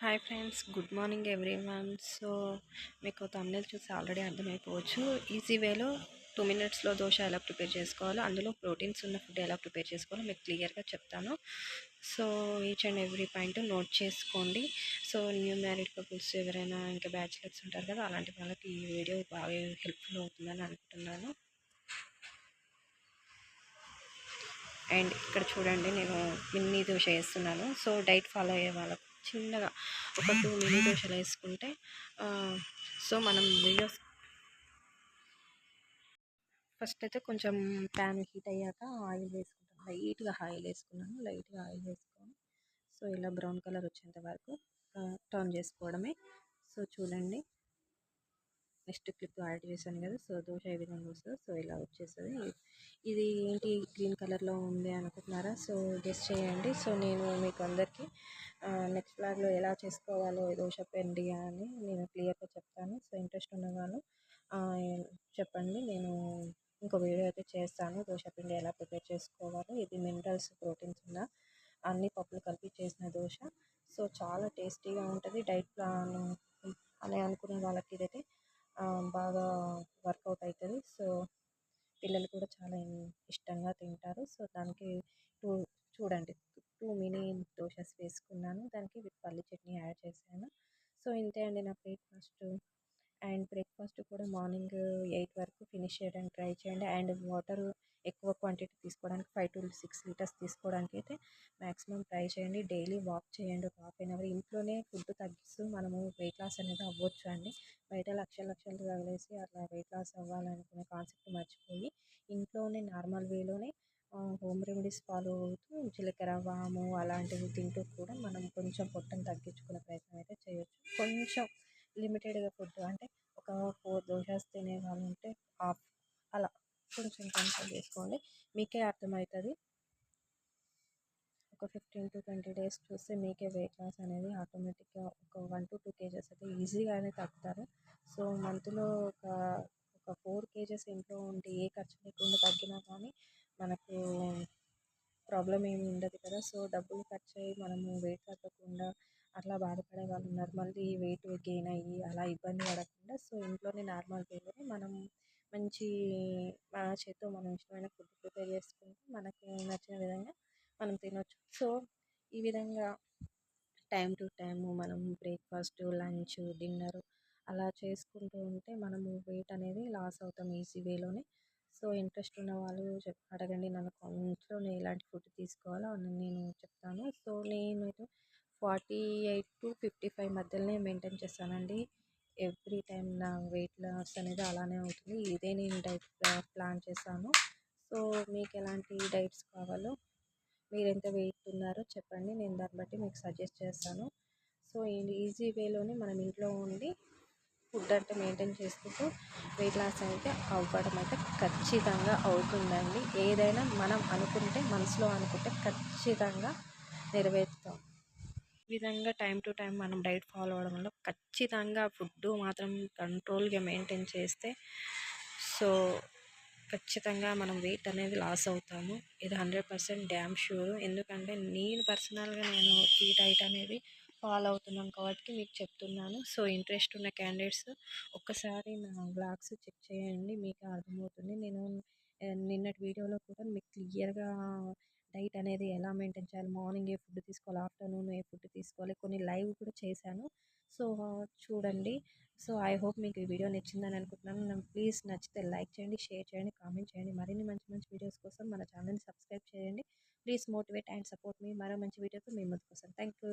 Hi friends good morning everyone. So మీకు తమిళ చూసి already అర్థమైపోవచ్చు. ఈజీ వేలో టూ మినిట్స్లో దోశ ఎలా ప్రిపేర్ చేసుకోవాలో అందులో ప్రోటీన్స్ ఉన్న ఫుడ్ ఎలా ప్రిపేర్ చేసుకోవాలో మీకు క్లియర్గా చెప్తాను. So each and every point note చేసుకోండి. సో న్యూ మ్యారీడ్ కపుల్స్ ఎవరైనా ఇంకా బ్యాచిలర్స్ ఉంటారు కదా అలాంటి వాళ్ళకి ఈ వీడియో బాగా హెల్ప్ఫుల్ అవుతుందని అనుకుంటున్నాను. అండ్ ఇక్కడ చూడండి నేను మిన్ని దోశ వేస్తున్నాను. సో డైట్ ఫాలో అయ్యే వాళ్ళకు చిన్నగా ఒక టూ మినీ దోశలు వేసుకుంటే సో మనం వీడియోస్ ఫస్ట్ అయితే కొంచెం ప్యాన్ హీట్ అయ్యాక ఆయిల్ వేసుకుంటాను లైట్గా ఆయిల్ వేసుకున్నాను. లైట్గా ఆయిల్ వేసుకొని సో ఇలా బ్రౌన్ కలర్ వచ్చేంత వరకు టర్న్ చేసుకోవడమే. సో చూడండి. నెక్స్ట్ క్లిప్ యాడ్ చేశాను కదా సో దోశ ఏ విధంగా వస్తుంది. సో ఇలా వచ్చేస్తుంది. ఇది ఏంటి గ్రీన్ కలర్లో ఉంది అనుకుంటున్నారా? సో గెస్ట్ చేయండి. సో నేను మీకు అందరికీ నెక్స్ట్ ఫ్లాగ్లో ఎలా చేసుకోవాలో దోశ పిండి అని నేను క్లియర్గా చెప్తాను. సో ఇంట్రెస్ట్ ఉన్నగాను చెప్పండి. నేను ఇంకో వీడియో అయితే చేస్తాను. దోశ పిండి ఎలా ప్రిపేర్ చేసుకోవాలో. ఇది మినరల్స్ ప్రోటీన్స్ ఉన్న అన్ని పప్పులు కలిపి చేసిన దోశ. సో చాలా టేస్టీగా ఉంటుంది. డైట్ ప్లాన్ అని అనుకునే వాళ్ళకి ఇదైతే బాగా వర్కౌట్ అవుతుంది సో పిల్లలు కూడా చాలా ఇష్టంగా తింటారు. సో దానికి టూ చూడండి టూ మినీ దోశస్ వేసుకున్నాను. దానికి విత్ పల్లి చట్నీ యాడ్ చేశాను. సో ఇంతే అండి నా బ్రేక్ఫాస్ట్. అండ్ బ్రేక్ఫాస్ట్ కూడా మార్నింగ్ ఎయిట్ వరకు ఫినిష్ చేయడానికి ట్రై చేయండి. అండ్ వాటర్ ఎక్కువ క్వాంటిటీ తీసుకోవడానికి ఫైవ్ టు సిక్స్ లీటర్స్ తీసుకోవడానికి అయితే మ్యాక్సిమం ట్రై చేయండి. డైలీ వాక్ చేయండి ఒక హాఫ్ అన్ అవర్. ఇంట్లోనే ఫుడ్ తగ్గిస్తూ మనము వెయిట్ లాస్ అనేది అవ్వచ్చు అండి. బయట లక్షల లక్షలు తగిలేసి అట్లా వెయిట్ లాస్ అవ్వాలనుకునే కాన్సెప్ట్ మర్చిపోయి ఇంట్లోనే నార్మల్ వేలోనే హోమ్ రెమెడీస్ ఫాలో అవుతూ జీలకర్ర వాము అలాంటివి తింటూ కూడా మనం కొంచెం పొట్టను తగ్గించుకునే ప్రయత్నం అయితే చేయొచ్చు. కొంచెం లిమిటెడ్గా ఫుడ్ అంటే ఒక ఫోర్ దోశస్ తినే వాళ్ళు ఉంటే హాఫ్ అలా కొంచెం కంట్రోల్ చేసుకోండి. మీకే అర్థమవుతుంది ఒక ఫిఫ్టీన్ టు ట్వంటీ డేస్ చూస్తే మీకే వెయిట్ లాస్ అనేది ఆటోమేటిక్గా ఒక వన్ టు టూ కేజెస్ అయితే ఈజీగానే తగ్గుతారు. సో మంత్లో ఒక ఒక ఫోర్ కేజెస్ ఇంట్లో ఉంటే ఏ ఖర్చు లేకుండా తగ్గినా కానీ మనకు ప్రాబ్లం ఏమి ఉండదు కదా. సో డబ్బులు ఖర్చు అయ్యి మనము వెయిట్ తగ్గకుండా అట్లా బాధపడే వాళ్ళు. ఉన్నారు మళ్ళీ వెయిట్ గెయిన్ అయ్యి అలా ఇబ్బంది పడకుండా సో ఇంట్లోనే నార్మల్ వేలోనే మనం మంచి మన చేతితో మనం ఇష్టమైన ఫుడ్ ప్రిపేర్ చేసుకుంటే మనకి నచ్చిన విధంగా మనం తినొచ్చు. సో ఈ విధంగా టైం టు టైం మనం బ్రేక్ఫాస్ట్ లంచ్ డిన్నర్ అలా చేసుకుంటూ ఉంటే మనము వెయిట్ అనేది లాస్ అవుతాం ఈజీ వేలోనే. సో ఇంట్రెస్ట్ ఉన్న వాళ్ళు చెప్ అడగండి. నన్ను ఇంట్లో నేను ఎలాంటి ఫుడ్ తీసుకోవాలో అని నేను చెప్తాను. సో నేను forty eight to fifty five మధ్యలోనే మెయింటైన్ చేస్తానండి. ఎవ్రీ టైం నా వెయిట్ లాస్ అనేది అలానే అవుతుంది. ఇదే నేను డైట్ ప్లాన్ చేశాను. సో మీకు ఎలాంటి డైట్స్ కావాలో మీరు ఎంత వెయిట్ ఉన్నారో చెప్పండి. నేను దాన్ని బట్టి మీకు సజెస్ట్ చేస్తాను. సో ఈజీ వేలోనే మనం ఇంట్లో ఉండి ఫుడ్ అంటే మెయింటైన్ చేసుకుంటూ వెయిట్ లాస్ అయితే అవ్వడం అయితే ఖచ్చితంగా అవుతుందండి. ఏదైనా మనం అనుకుంటే మనసులో అనుకుంటే ఖచ్చితంగా నెరవేరుతాం. విధంగా టైం టు టైం మనం డైట్ ఫాలో అవ్వడం వల్ల ఖచ్చితంగా ఫుడ్ మాత్రం కంట్రోల్గా మెయింటైన్ చేస్తే సో ఖచ్చితంగా మనం వెయిట్ అనేది లాస్ అవుతాము. ఇది హండ్రెడ్ పర్సెంట్ డ్యామ్ షూర్ ఎందుకంటే నేను పర్సనల్గా నేను ఈ డైట్ అనేది ఫాలో అవుతున్నాం కాబట్టి మీకు చెప్తున్నాను. సో ఇంట్రెస్ట్ ఉన్న క్యాండిడేట్స్ ఒక్కసారి నా బ్లాగ్స్ చెక్ చేయండి. మీకు అర్థమవుతుంది. నేను నిన్నటి వీడియోలో కూడా మీకు క్లియర్గా డైట్ అనేది ఎలా మెయింటైన్ చేయాలి? మార్నింగ్ ఏ ఫుడ్ తీసుకోవాలి? ఆఫ్టర్నూన్ ఏ ఫుడ్ తీసుకోవాలి? కొన్ని లైవ్ కూడా చేశాను. సో చూడండి. సో ఐ హోప్ మీకు ఈ వీడియో నచ్చిందని అనుకుంటున్నాను. ప్లీజ్ నచ్చితే లైక్ చేయండి షేర్ చేయండి కామెంట్ చేయండి. మరిన్ని మంచి మంచి వీడియోస్ కోసం మన ఛానల్ని సబ్స్క్రైబ్ చేయండి. Please motivate and support me. మరో మంచి వీడియోతో మీ ముందుకు వస్తాను. Thank you